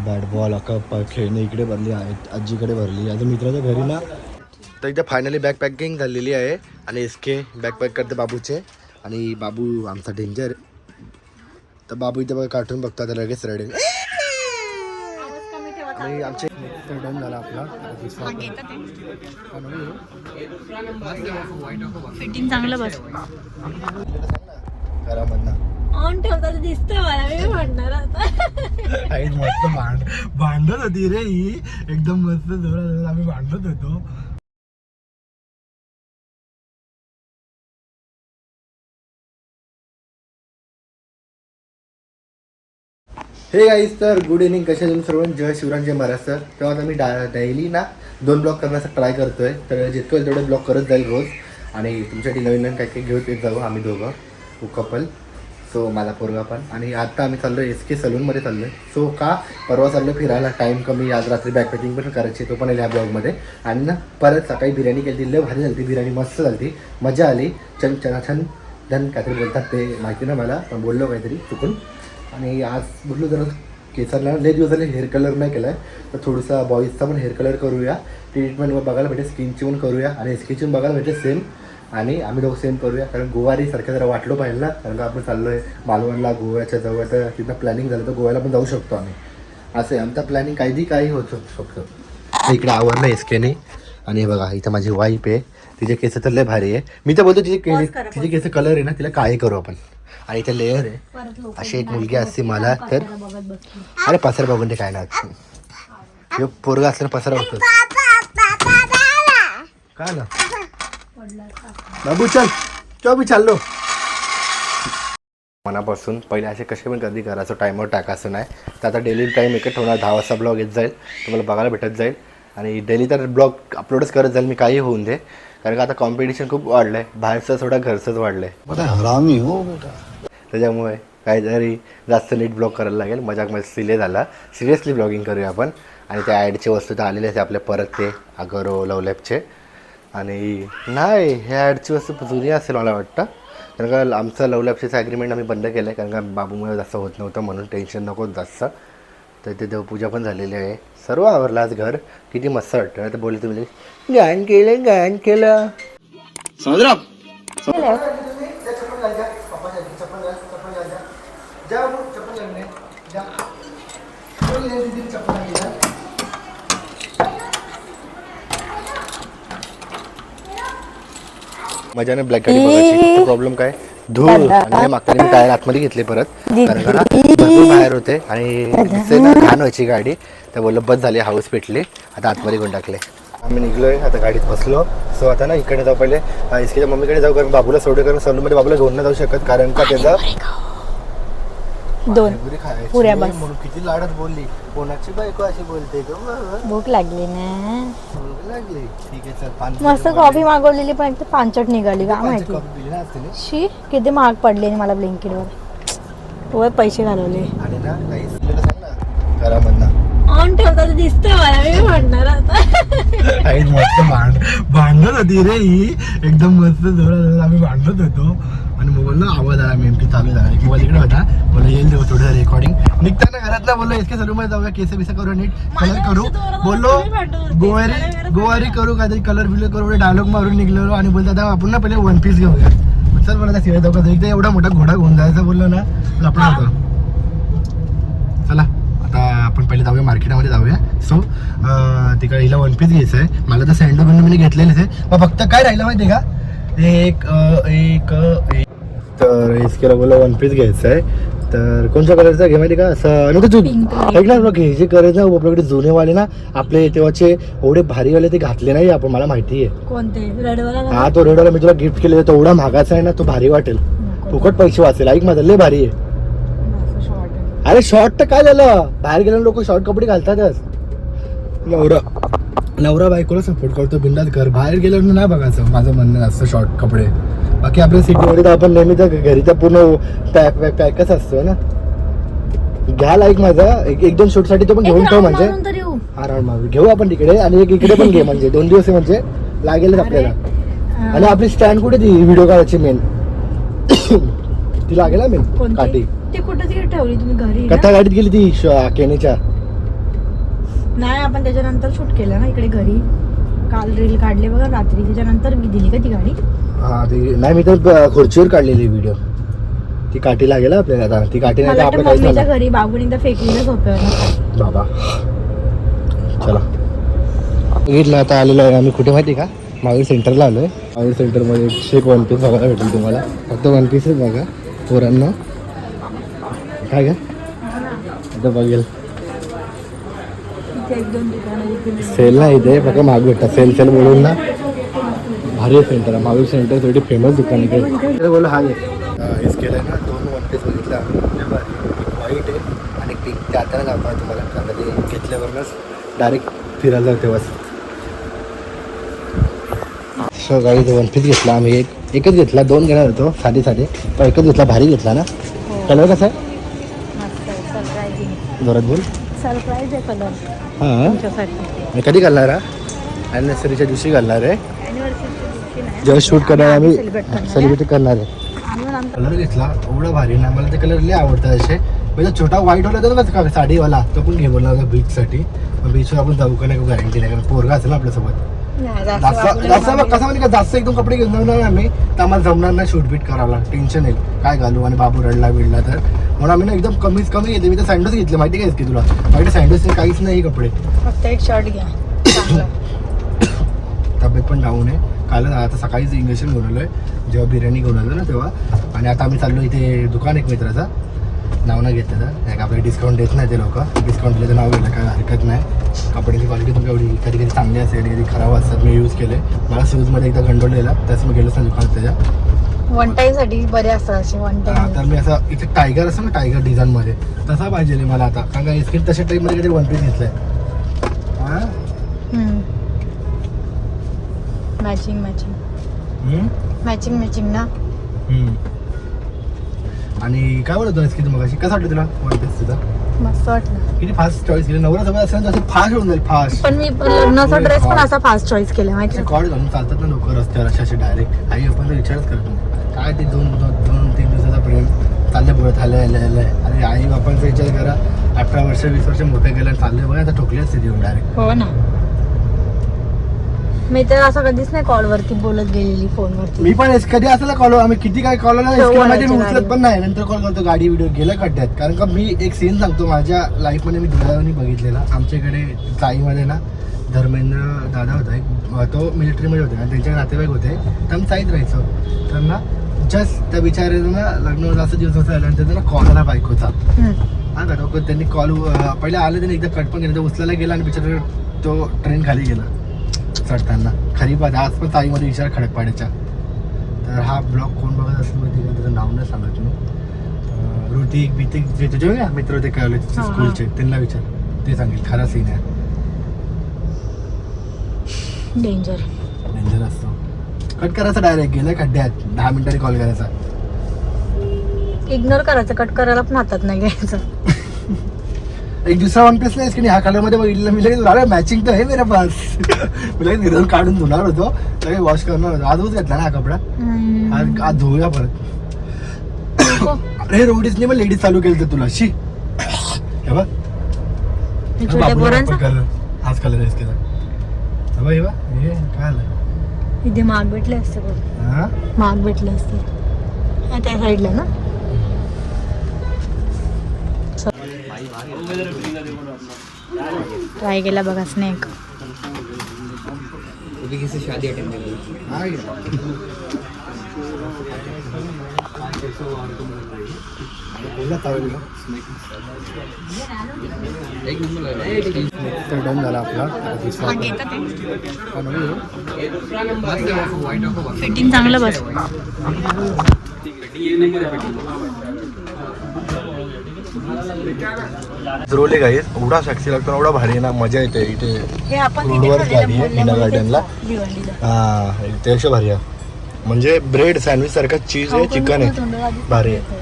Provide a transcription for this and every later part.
Bat ball प- खेळणे इकडे भरली आहेत आजीकडे भरली. आता मित्राच्या घरी ना तर इथे फायनली बॅग पॅकिंग झालेली आहे. आणि एस के बॅग पॅक करते बाबूचे. आणि बाबू आमचा डेंजर तर बाबू इथे बघा कार्टून बघतो आता लगेच रेडी आणि आमचे डन झाला आपला. फिटिंग चांगलं बस. घरामधनं ऑन ठेवताना दिसतंय मला मी म्हणणार आता. आई मस्त भांड भांडत होती रे ही. एकदम मस्त जोरात जोरात आम्ही भांडत होतो. हे गाईज तर गुड इव्हनिंग कशा तुम्ही सर्व जय शिवराम जय महाराष्ट्र तेव्हा आता मी डा डेली ना दोन ब्लॉग करण्याचा ट्राय करतोय. तर जितकं होईल तेवढे ब्लॉग करत जाईल रोज. आणि तुमच्यासाठी नवीन नवीन काही काही घेऊन येत जाऊ आम्ही दोघं कपल सो माझा पोरगा पण. आणि आता आम्ही चाललो एस के सलूनमध्ये चाललो आहे सो का परवा चाललो फिरायला. टाईम कमी आज रात्री बॅकपॅकिंग पण करायची तो पण आहे ह्या ब्लॉगमध्ये. आणि ना परत सकाळी बिर्याणी केली लय भारी झाली बिर्याणी. मस्त झाली मजा आली. छन छना छन धन काहीतरी बोलतात ते. माहिती ना मला. पण बोललो काहीतरी चुकून. आणि आज बोललो जरा केसरला. लय दिवस झाले हेअर कलर नाही केला आहे तर थोडंसं बॉईजचा पण हेअर कलर करूया. ट्रीटमेंट बघायला भेटेल. स्किनची पण करूया. आणि स्किनची पण बघायला भेटेल. सेम आणि आम्ही दोघं सेम करूया. कारण गोवारी सारखं जरा वाटलो पाहिजे ना. कारण का आपण चाललो आहे मालवणला गोव्याच्या जवळ. तर तिथं प्लॅनिंग झालं तर गोव्याला पण जाऊ शकतो आम्ही. असं आहे. आमचा प्लॅनिंग काही काही होत शकतो. तर इकडे आवडलं एस केने आणि हे बघा इथं माझी वाईफ आहे. तिचे केस तर लय भारी आहे. मी तर बोलतो तिचे के तिचे केस कलर आहे ना तिला काळे करू आपण? आणि इथे लेअर आहे. अशी एक मुलगी असते मला तर. अरे पसर बघून ते काय ना पोरगा असल्यानं पसरा होतो काय ना बाबू चल. चल मी चाललो. मनापासून पहिले असे कसे पण कधी करायचं टायमर टाकायचं नाही. तर आता डेली टाईम एकच होणार दहा वाजता ब्लॉग येत जाईल. तुम्हाला बघायला भेटत जाईल. आणि डेली तर ब्लॉग अपलोडच करत जाईल. मी काही होऊन दे. कारण का आता कॉम्पिटिशन खूप वाढलं आहे बाहेरचं थोडं घरचंच वाढलं आहे हरामी हो बेटा. त्याच्यामुळे काहीतरी जास्त नीट ब्लॉग करायला लागेल. मजाक मस्तीले झाला. सिरियसली ब्लॉगिंग करूया आपण. आणि त्या ॲडचे वस्तू तर आलेले आहेत आपल्या परत ते अगरो लवलॅपचे आणि नाही ह्या ॲडची वस्तू जुनी असेल मला वाटतं. कारण का आमचं लवलॅपचं ॲग्रीमेंट आम्ही बंद केलं आहे कारण का बाबूमुळे जास्त होत नव्हतं म्हणून टेन्शन नको जास्त. तर ते देवपूजा पण झालेली आहे. सर्व आवरलं आज घर. किती मस्त वाटतं. तर बोलले तुम्ही गायन केलं गायन केलं. मजाने ब्लॅक गाडी बघायची. प्रॉब्लेम काय? धूळ. आणि मागच्या मी टायर आतमध्ये घेतले परत. कारण का ना भरपूर बाहेर होते. आणि घाण व्हायची गाडी. तर बोललं बस झाली हाऊस पेटली. आता आतमध्ये घेऊन टाकले. आम्ही निघलोय आता गाडीत बसलो. सो आता ना इकडे जाऊ पहिले. इसकेच्या मम्मीकडे जाऊ कारण बाबूला सोडे कारण सलूनमध्ये बाबूला घेऊन नाही जाऊ शकत कारण का त्याचा दोन. पाणीपुरी खायची. पुऱ्या बस. म्हणून किती लाडत बोलली. कोणाची बायको अशी बोलते ग बरं. भूक लागली ना. भूक लागली. ठीक आहे चल पाणीपुरी मस्त कॉफी मागवलेली पण एक तर पांचट निघाली का पाहिजे, माहिती. कॉफी पिली ना आज तिने? शी किती महाग पडले मला ब्लिंकिटवर. वर पैसे घालवले. आणि ना काही आपल्याला सांग ना घरामधनं. ऑन ठेवताना दिसतंय मला मी म्हणणार आता. आई मस्त भांड भांडत होती रे ही. एकदम मस्त जोरात आम्ही भांडत होतो. आणि मोबाईल ना आवाज आला नेमकी चालू झाला. किंवा तिकडे होता. बोला येईल तेव्हा थोडं रेकॉर्डिंग निघताना घरातला बोललो एसके सलून मध्ये जाऊया केस बिस करू नीट कलर करू. बोललो गोवारी गोवारी करू काहीतरी कलर बिलर करू. डायलॉग मारून निघलो आणि बोलतो आता आपण ना पहिले वन पीस घेऊया. चल मला शिवाय जाऊ एकदा एवढा मोठा घोडा घेऊन जायचा बोललो ना लपडा होतो चला आता आपण पहिले जाऊया मार्केटमध्ये जाऊया. सो तिकडे हिला वन पीस घ्यायचं आहे मला तर सँडो बिंडो मी घेतलेलेच आहे. फक्त काय राहिलं माहिती आहे का? एक एक तर इसकेला बोला वन पीस घ्यायचं आहे तर कोणत्या कलरचा घे माहिती का? असं नको तू. Pink light. ऐक ना बघ हे जे करायचं ना आपल्याकडे जुनेवाले ना आपले तेव्हाचे एवढे भारीवाले ते घातले नाही आपण मला माहिती आहे कोणते? रेडवाला हा तो रेडवाला मी तुला गिफ्ट केलेला तो एवढा महागाचा आहे ना तो भारी वाटेल. फुकट पैसे वाचेल. ऐक माझं लय भारी आहे. अरे शॉर्ट तर काय झालं? बाहेर गेल्यावर लोक शॉर्ट कपडे घालतातच. नवरा. नवरा बायकोला सपोर्ट करतो बिंदात घर. बाहेर गेल्यावर नाही बघायचं. माझं म्हणणं असतं शॉर्ट कपडे. बाकी आपल्या सिटीमध्ये तर आपण नेहमी तर घरी तर पूर्ण पॅक पॅक पॅकच असतो ना? घ्या लाईक माझा. एक एक दोन शूटसाठी तो पण घेऊन ठेव म्हणजे. हा राऊंड मारू घेऊ आपण तिकडे आणि एक इकडे पण घे म्हणजे. दोन दिवस म्हणजे. लागेलच आपल्याला. आणि आपली स्टँड कुठे ती व्हिडिओ काढायची मेन ती लागेल ना मेन? काठी. ती कुठे तिकडे ठेवली तुम्ही घरी? ना? कथा गाडीत गेली ती केनीच्या. नाही आपण त्याच्यानंतर शूट केलं ना इकडे घरी. काल रील काढले बघा रात्री त्याच्यानंतर मी दिली का ती गाडी? हा ती नाही मी तर खुर्चीवर काढलेली व्हिडिओ ती काठी लागेल आपल्याला आता. ती काठी नाही तर मला वाटतं आपलं काहीच मम्मीच्या नाही. घरी बाबून एकदा फेकलेलंच होतं बाबा. चला. बघितलं आता आलेलो आहे आम्ही. कुठे माहिती आहे का? महावीर सेंटरला आलो आहे महावीर सेंटरमध्ये शेक वन पीस बघायला भेटेल तुम्हाला. फक्त वन पीसच बघा. पोरांना. काय का आता बघेल. एक दोन सेल नाही इथे. फक्त महाग भेटतात. सेल सेल बोलून ना. भारी सेंटर आहे. महावीर सेंटर थोडी फेमस दुकान इकडे बोल हा हेच केलं ना. दोन वन पीस बघितलं व्हाईट आहे आणि पिंक ते आता दाखवा तुम्हाला. कारण ते घेतल्यावरच डायरेक्ट फिरायला जाऊ तेव्हाच सो गाडी वन पीस घेतला. आम्ही एक एकच घेतला. दोन घेणार होतो. साधे साधे. पण एकच घेतला. भारी घेतला ना? कलर कसा आहे? जोरात बोल. सरप्राईज आहे कलर हां. तुमच्यासाठी. मी कधी घालणार हा? ॲनिव्हर्सरीच्या दिवशी घालणार आहे. जेव्हा शूट करणार आम्ही सेलिब्रेट करणार आहे. कलर घेतला एवढा भारी ना मला ते कलर लय आवडतात असे. म्हणजे छोटा व्हाईट वाला होता ना का साडीवाला तो पण घे बोलला होता बीचसाठी बीचवर आपण जाऊ का नाही गॅरंटी नाही कारण पोरगा असेल ना आपल्यासोबत. नाही, नाही. कसं म्हणजे का जास्त एकदम कपडे घेऊन जाणार आम्ही तर आम्हाला जमणार नाही शूट बीट करायला. टेन्शन येईल काय घालू आणि बाबू रडला बिडला तर. म्हणून आम्ही ना एकदम कमीच कमी घेते मी तर सँडल्स घेतले माहिती काय की तुला? माहिती सँडल्स काहीच नाही कपडे. फक्त एक शर्ट घ्या. तब्येत पण डाऊन आहे. काल आता सकाळीच इंजेक्शन घेऊन आहे जेव्हा बिर्याणी घेऊन आलो ना तेव्हा. आणि आता आम्ही चाललो इथे दुकान एक मित्राचा. नाव नाही घेतलं तर नाही का आपल्याला डिस्काउंट देत नाही ते लोक. डिस्काउंट दिलं तर नाव घ्यायला काय हरकत नाही. कपड्याची क्वालिटी पण एवढी कधी कधी चांगली असेल कधी खराब असतात मी यूज केले मला शूजमध्ये एकदा गंडवलेला त्याच मी गेलोच नाही दुकानात त्याच्या. वनसाठी बरे असतात असे वन टाइम तर मी असं इथे टायगर असं ना टायगर डिझाईनमध्ये तसा पाहिजे मला आता. कारण तशा टाईपमध्ये काहीतरी वन पीस घेतलंय. हां? Matching matching? मॅचिंग मॅचिंग ना? हम्म. आणि काय बोलत होतास की तू मगाशी? कसं वाटलं तुला? वन पीस तुझा? मस्त वाटलं. किती फास्ट चॉईस केली. नवरा सगळं असेल तर फास्ट होऊन जाईल फास्ट पण मी लग्नाचा ड्रेस पण असा फास्ट चॉईस केला माहिती कॉड घालून चालतात ना लोक रस्त्यावर असे असे डायरेक्ट आई आपण विचारच करत नाही. काय ते दोन दोन दोन तीन दिवसाचा प्रेम. चालले बोलत आलं आलं आलं अरे आई बापांचा विचार करा अठरा वर्ष वीस वर्ष मोठे गेले आणि चालले बघा आता ठोकले असते येऊन डायरेक्ट हो ना. मी तर असं कधीच नाही कॉलवरती बोलत गेलेली फोनवरती. मी पण एस- कधी असला कॉल आम्ही किती काय कॉलमध्ये मी उचलत. पण नाही. नंतर कॉल करतो गाडी व्हिडिओ गेलं खड्ड्यात कारण का मी एक सीन सांगतो माझ्या लाईफमध्ये मी दुर्दैवाने बघितलेला. आमच्याकडे चाईमध्ये ना धर्मेंद्र दादा होता एक तो मिलिटरीमध्ये होते आणि त्यांचे नातेवाईक होते. तर आम्ही चाईत राहायचो. तर ना जस्ट त्या बिचाऱ्यानं ना लग्न जास्त दिवस झाल्यानंतर त्यांना कॉल आला बायकोचा. हम्म. हा का तो त्यांनी कॉल पहिले आले त्यांनी एकदा कट पण केलं उचलायला गेला आणि बिचारा तो ट्रेन खाली गेला. चढताना खरी बात आज पण ताईमध्ये विचार खडकपाड्याच्या तर हा ब्लॉग कोण बघत असेल माहिती का? त्याचं नाव नाही सांगत मी. ऋतिक बितिक जे तुझे ना मित्र होते कॉलेजचे हा. स्कूलचे. त्यांना विचार. ते सांगेल खरा सीन आहे. डेंजर डेंजर असतो. कट करायचा डायरेक्ट गेलं खड्ड्यात दहा मिनिटांनी कॉल करायचा. इग्नोर करायचं कट करायला पण हातात नाही घ्यायचं. एक दुसरा वन पीस नाही की नाही? हा कलरमध्ये बघितलं मी लगेच अरे मॅचिंग तर आहे मेरा पास. मी लगेच गिरण काढून धुणार होतो. लगेच वॉश करणार होतो. आजच घेतला ना हा कपडा. आज आज धुऊया परत. अरे रोडीजने मग लेडीज चालू केलं तर तुला. शी. हे बघ. छोट्या पोरांचा? कलर हाच कलर आहे केला हे बघ, हे बघ. हे काय आलं? इथे माग भेटले असते बघ. हा? माग भेटले असते. त्या साईडला ना? ट्राय केला बघा स्नॅक. डन झाला आपला आता दुसरा हा. फिटिंग चांगलं बस. रोले गाईस एवढा सॅक्सी लागतो एवढा भारी ना मजा येते इथे. हे रोडवर गाडी आहे, मीना गार्डनला. भिवंडीला. हा ते अशा भारी आहे. म्हणजे ब्रेड सँडविच सारखा चीज आहे चिकन आहे. भारी आहे.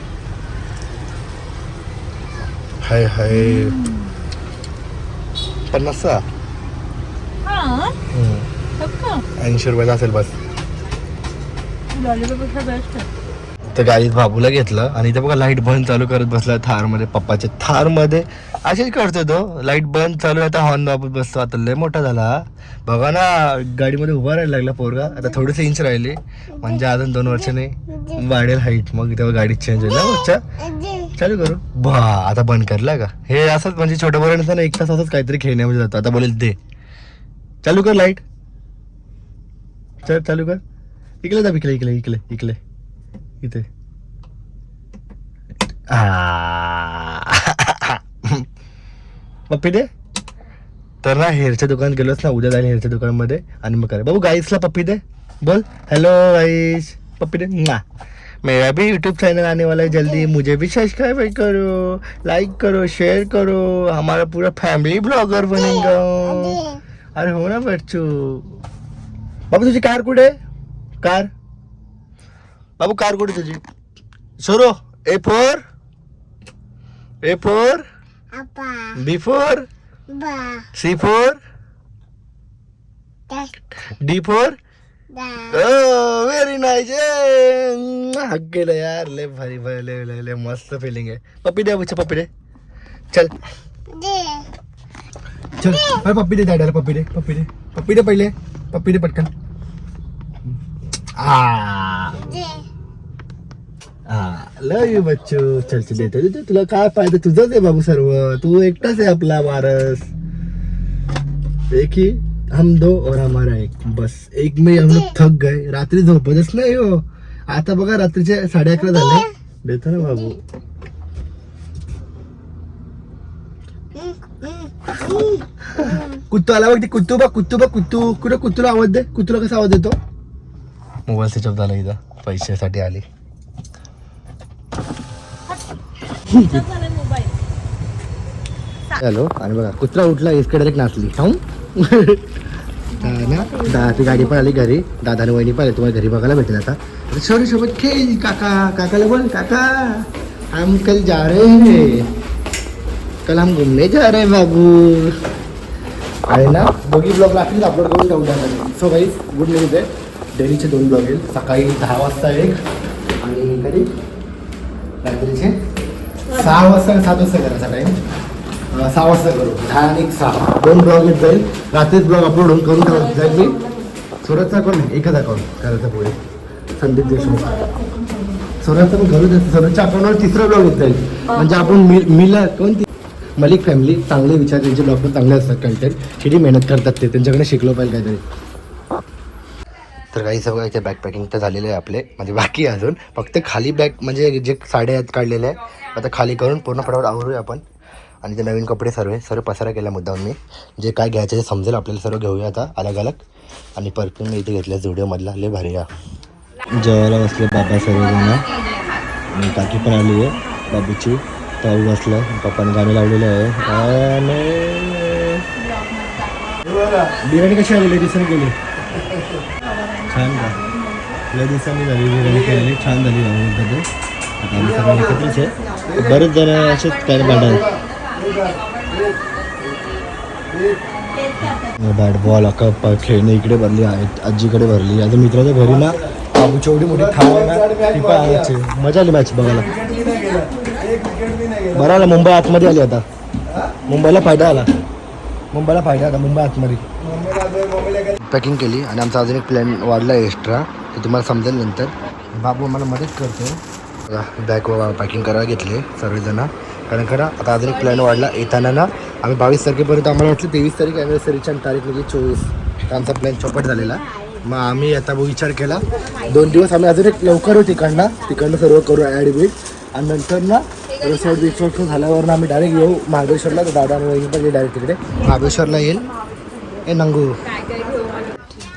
हाय हाय. हा. फक्त ऐंशी रुपयाचा असेल बस. लॉलीपॉपेक्षा बेस्ट आहे. तर गाडीत बाबूला घेतलं आणि ते बघा लाइट बंद चालू करत बसला थारमध्ये पप्पाच्या थारमध्ये असेच करतो तो. लाइट बंद चालू आता हॉर्न बाबू बसतो. आता लय मोठा झाला. बघा ना गाडीमध्ये उभा राहायला लागला पोरगा. आता थोडेसे इंच राहिले. म्हणजे अजून दोन वर्षाने वाढेल हाईट मग तेव्हा गाडी चेंज होईल ना चालू करू. बा आता बंद करला का? हे असंच म्हणजे छोट्या पोरांचं ना एक तास असंच काहीतरी खेळण्यामध्ये जातं. आता बोलेल दे. चालू कर लाइट चल चालू कर. इकडे जा इकडे इकडे इकडे इकडे. इथे. आ. पप्पी दे. तर ना हेअरच्या दुकानात गेलोच ना उद्या जाईल हेअरच्या दुकानामध्ये. आणि मग करे. बाबू गाईसला पप्पी दे. बोल. Hello guys. पप्पी दे. ना मेरा भी यूट्यूब चैनल आने वाला है. जल्दी मुझे भी सब्सक्राइब करो. लाइक करो शेयर करो. हमारा पूरा फैमिली ब्लॉगर बनेगा. अरे. हो ना बच्चू. बाबू तुझी कार कुठे? आहे? कार. बाबू कार कुठे तुझी? सोरो A four A four B four C four D four. Very nice हक गेलं यार लय भारी भारी लय लय लय मस्त फिलिंग आहे. पप्पी दे बच्चा पप्पी दे. चल. चल. अरे पप्पी दे दादाला पप्पी दे पप्पी दे. पप्पी दे पहिले. पप्पी दे पटकन. आ. लव यू बच्चू चल चल देतो देतो तुला काय पाहिजे तुझंच आहे बाबू सर्व. तू एकटाच आहे आपला वारस. एक ही हम दो और हमारा एक. बस एक में हम लोग थक गए रात्री झोपतच नाही हो. आता बघा रात्रीचे साडे अकरा झाले. देतो ना बाबू. कुत्तू आला बघ ती कुत्तू बघ कुत्तू बघ कुत्तू. कुठं कुत्तूला आवाज दे? कुत्तूला कसा आवाज देतो? मोबाईल स्विच ऑफ झाला इथं. पैशासाठी आली. हॅलो आणि बघा कुत्रा उठला इसकडे डायरेक्ट नाचली. खाऊन ना दा ती गाडी पण आली घरी. दादाने वहिनी पण आली तुम्हाला घरी बघायला भेटेल आता. छोटी सोबत खेळ काका काकाला बोल काका. हम कल जा रहे हैं. कल हम घूमने जा रहे हैं बाबू. आहे ना दोघी ब्लॉग लागतील अपलोड करून ठेवून सो काही गुड न्यूज आहे. डेलीचे दोन ब्लॉग येईल सकाळी दहा वाजता एक आणि कधी रात्रीचे. सहा वाजता सात वाजता करायचा टाईम सहा वाजता करू. दहा आणि सहा. दोन ब्लॉग येत जाईल. रात्रीच ब्लॉग अपलोड होऊन करून ठेवत जाईल मी. सुरतचा अकाउंट नाही? एकच अकाउंट करायचा पुढे. संदीप देशमुख. सुरतचा पण करू देतो सुरतच्या अकाउंटवर तिसरा ब्लॉग येत जाईल. म्हणजे आपण मिल मिला कोणती मलिक फॅमिली चांगले विचार त्यांचे ब्लॉग पण चांगले असतात कंटेंट किती मेहनत करतात ते. त्यांच्याकडे शिकलो पाहिजे काहीतरी. तर काही सगळं इथे बॅकपॅकिंग तर झालेलं आहे आपले. म्हणजे बाकी आहे अजून. फक्त खाली बॅग म्हणजे जे साड्या आहेत काढलेल्या आहे आता खाली करून पूर्ण फटाफट आवरूया आपण. आणि ते नवीन कपडे सर्व सर्व पसारा केला मुद्दाम मी. जे काय घ्यायचं ते समजेल आपल्याला सर्व घेऊया आता अलग अलग आणि परफ्यूम मी इथे घेतल्या जुडिओमधला लय भारी या जेवायला बसले बाबा सर्वजण. आणि काकी पण आली आहे. बाबूची पाऊ बसलं पप्पाने गाणी लावलेलं आहे. बिर्याणी कशी आली? दिवसांनी गेली छान का लय दिवसांनी झाली बिर्याणी केलेली छान झाली बाबू आता आम्ही सर्व एकत्रच आहे. बरेच जण असेच काय भांडण बॅट बॉल कप खेळणे इकडे भरली आहेत आजीकडे भरली. आता मित्राच्या घरी ना बाबूची एवढी मोठी थांब आहे ना ती पण आणायची. मजा आली मॅच बघायला. बरं आला मुंबई आतमध्ये आली आता. मुंबईला फायदा आला. मुंबईला फायदा आला मुंबई आतमध्ये. पॅकिंग केली आणि आमचा अजून एक प्लॅन वाढला एक्स्ट्रा ते तुम्हाला समजेल नंतर. बाबू मला मदत करतो बॅग पॅकिंग करायला घेतले सर्वजणं. कारण खरं आता अजून एक प्लॅन वाढला. येताना ना आम्ही बावीस तारखेपर्यंत आम्हाला वाटलं तेवीस तारीख ॲनिव्हर्सरीची आणि तारीख म्हणजे चोवीस. तर आमचा प्लॅन चौपट झालेला. मग आम्ही आता विचार केला. दोन दिवस आम्ही अजून एक लवकर येऊ तिकडनं तिकडनं सर्व करू ॲड बीट आणि नंतर ना रिसॉर्ट बिसॉर्ट झाल्यावर ना आम्ही डायरेक्ट येऊ. महाबळेश्वरला. तर दादा आणि वहिनी पण डायरेक्ट तिकडे. महाबळेश्वरला येईल. ए नंगू.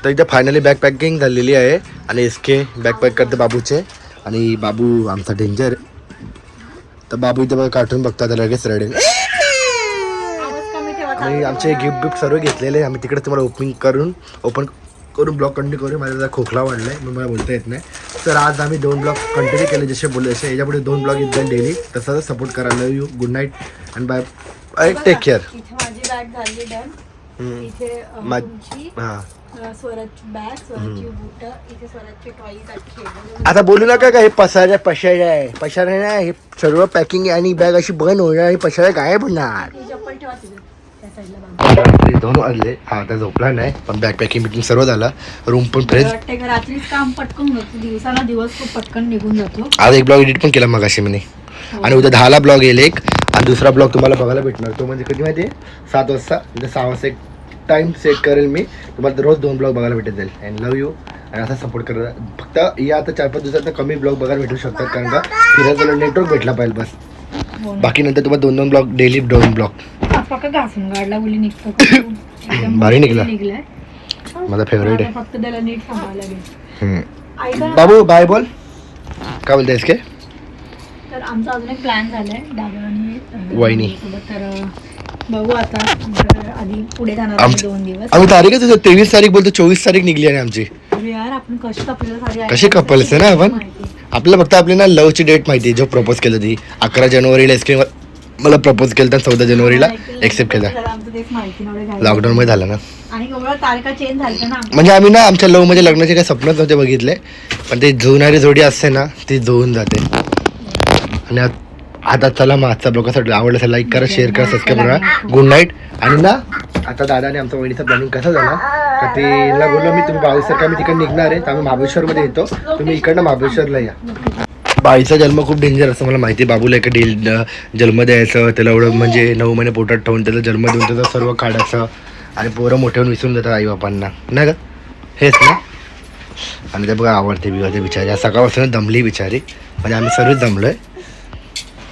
तर इथे फायनली बॅग पॅकिंग झालेली आहे. आणि इसके बॅग पॅक करते बाबूचे. आणि बाबू आमचा डेंजर तर बाबू इथे बघा कार्टून बघतो आता लगेच रडेल आणि आमचे गिफ्ट बिफ्ट सर्व घेतलेले. आम्ही तिकडे तुम्हाला ओपनिंग करून ओपन करून ब्लॉग कंटिन्यू करू. माझा जरा खोकला वाढलाय मग मला बोलता येत नाही. तर आज आम्ही दोन ब्लॉग कंटिन्यू केले जसे बोलले जसे याच्यापुढे दोन ब्लॉग येत जाईल डेली तसंच सपोर्ट करा. Love you good night and bye take care माझी बॅग झाली डन. इथे हा. स्वराजची बॅग स्वराजची बुट इथे स्वराजचे टॉईज आहेत आता बोलू नका का हे पसाऱ्या पशाऱ्या आहे. पशाऱ्या नाही हे सर्व पॅकिंग आणि बॅग अशी बंद होणार आणि पशाऱ्या गायब होणार. ही चप्पल ठेवा तिथे त्या साईडला बांधून. रात्री दोन वाजले. हा आता झोपला नाही पण बॅग पॅकिंग बिकिंग सर्व झाला. रूम पण फ्रेश वाटतंय का रात्रीच काम पटकन होतं? दिवसाला दिवस खूप पटकन निघून जातो. आज एक ब्लॉग एडिट पण केला मग अशी मी आणि उद्या दहाला ब्लॉग येईल एक. आणि दुसरा ब्लॉग तुम्हाला बघायला भेटणार. तो म्हणजे कधी माहिती आहे? सात वाजता म्हणजे सहा वाजता एक टाइम सेट करेल मी. तुम्हाला रोज दोन ब्लॉग बघायला भेटत जाईल अँड लव यू आणि असा सपोर्ट करा. फक्त या आता चार पाच दिवसात कमी ब्लॉग बघायला भेटू शकतात कारण का फिरायला नेटवर्क भेटला पाहिजे बस. हो. बाकी नंतर तुम्हाला दोन दोन ब्लॉग डेली दोन ब्लॉग फक्त घासून गाडला बोली निघतो एकदम भारी निघला. माझा फेवरेट आहे. फक्त त्याला नीट सांभाळायला बाबू बाय बोल. काय बोलतेस के? तर आमचा अजून एक प्लॅन झालाय. दादा आणि वहिनी. तर बघू आता. तर आधी पुढे जाणार आम्ही आमचं- दोन दिवस. आम्ही तारीखच होतो तेवीस तारीख बोलतो चोवीस तारीख निघली आणि आमची. अरे यार आपण कशी कपलेला साडी आहे. आहे ना आपण. आपल्याला फक्त आपली ना लवची डेट माहिती आहे जो प्रपोज केलं ती. अकरा जानेवारीला एसक्रीम मला प्रपोज केलं तर चौदा जानेवारीला एक्सेप्ट केलं. जरा आमचं तेच माहिती नव्हतं घाई. लॉकडाऊन मध्ये झालं ना. आणि एवढं तारखा चेंज झाल्या ना आमच्या. म्हणजे आम्ही ना आमच्या लवमध्ये लग्नाचे काही स्वप्नच नव्हते बघितले. पण ते जुळणारी जोडी असते ना ती जुळून जाते. आणि आत- आता चला मग आजचा ब्लॉग कसा आवडला असेल लाईक करा शेअर करा सबस्क्राईब करा. गुड नाईट आणि ना आता दादाने आमच्या वहिनीचं प्लॅनिंग कसं झालं? का तिला बोललो मी तुम्ही बावीस तारखे आम्ही तिकडे निघणार आहे तर आम्ही महाबळेश्वरमध्ये येतो. तुम्ही इकडनं महाबळेश्वरला या. बाईचा जन्म खूप डेंजर असं मला माहिती आहे. बाबूला एका डील जन्म द्यायचं त्याला एवढं म्हणजे नऊ महिने पोटात ठेवून त्याचा जन्म देऊन त्याचं सर्व काढायचं. आणि पोरं मोठे होऊन विसरून जातात आईबापांना. नाही का? हेच ना? आणि ते बघा आवडते बिवाते बिचारी. सकाळपासून दमली बिचारी. म्हणजे आम्ही सर्वच दमलोय.